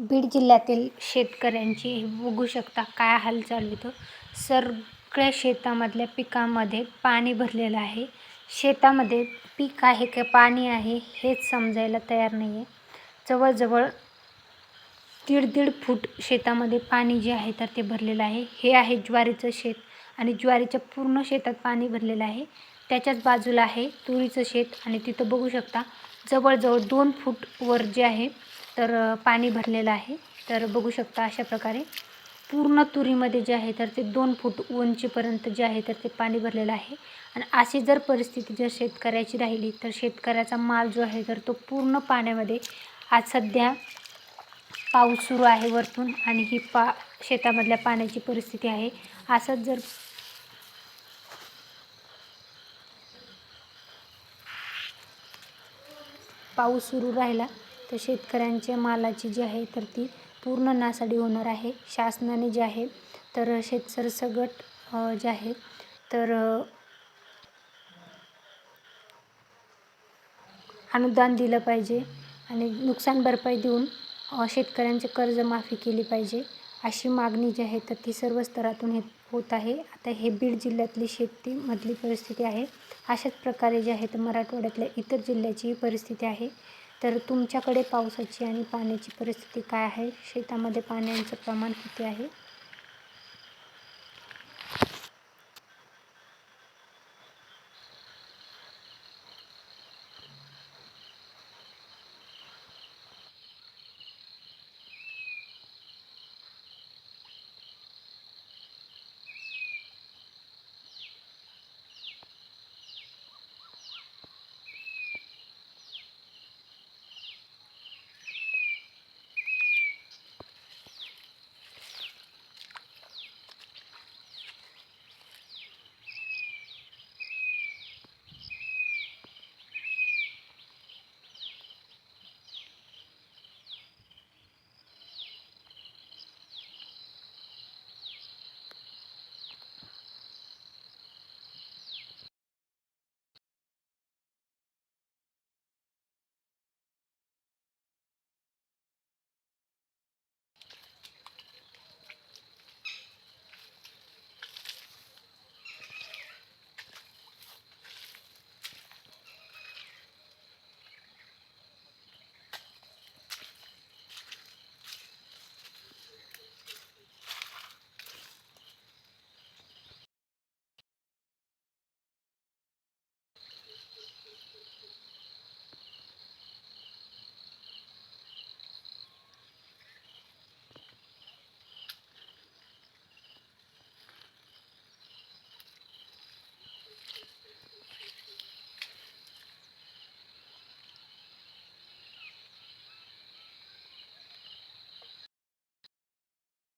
बीड जिल्ह्यातील शेतकऱ्यांची बघू शकता काय हाल चालू इथं सगळ्या शेतामधल्या पिकामध्ये पाणी भरलेलं आहे. शेतामध्ये पीक आहे का पाणी आहे हेच समजायला तयार नाही आहे जवळजवळ दीड दीड फूट शेतामध्ये पाणी जे आहे तर ते भरलेलं आहे. हे आहे ज्वारीचं शेत आणि ज्वारीच्या पूर्ण शेतात पाणी भरलेलं आहे. त्याच्याच बाजूला आहे तुरीचं शेत आणि तिथं बघू शकता जवळजवळ दोन फूट वर जे आहे तर पाणी भरलेलं आहे. तर बघू शकता अशा प्रकारे पूर्ण तुरीमध्ये जे आहे तर ते दोन फूट उंचीपर्यंत जे आहे तर ते पाणी भरलेलं आहे. आणि अशी जर परिस्थिती जर शेतकऱ्याची राहिली तर शेतकऱ्याचा माल जो आहे तर तो पूर्ण पाण्यामध्ये आज सध्या पाऊस सुरू आहे वरतून आणि ही पा शेतामधल्या पाण्याची परिस्थिती आहे. असंच जर पाऊस सुरू राहिला तर शेतकऱ्यांच्या मालाची जी आहे तर ती पूर्ण नासाडी होणार आहे. शासनाने जे आहे तर शेतसरसगट जे आहे तर अनुदान दिलं पाहिजे आणि नुकसान भरपाई देऊन शेतकऱ्यांचे कर्ज कर्जमाफी केली पाहिजे अशी मागणी जी आहे तर ती सर्व स्तरातून हे होत आहे. आता हे बीड जिल्ह्यातली शेतीमधली परिस्थिती आहे. अशाच प्रकारे जे आहे तर मराठवाड्यातल्या इतर जिल्ह्याची परिस्थिती आहे. तर तुमच्याकडे पावसाची आणि पाण्याची परिस्थिती काय आहे? शेतामध्ये पाण्याचं प्रमाण किती आहे?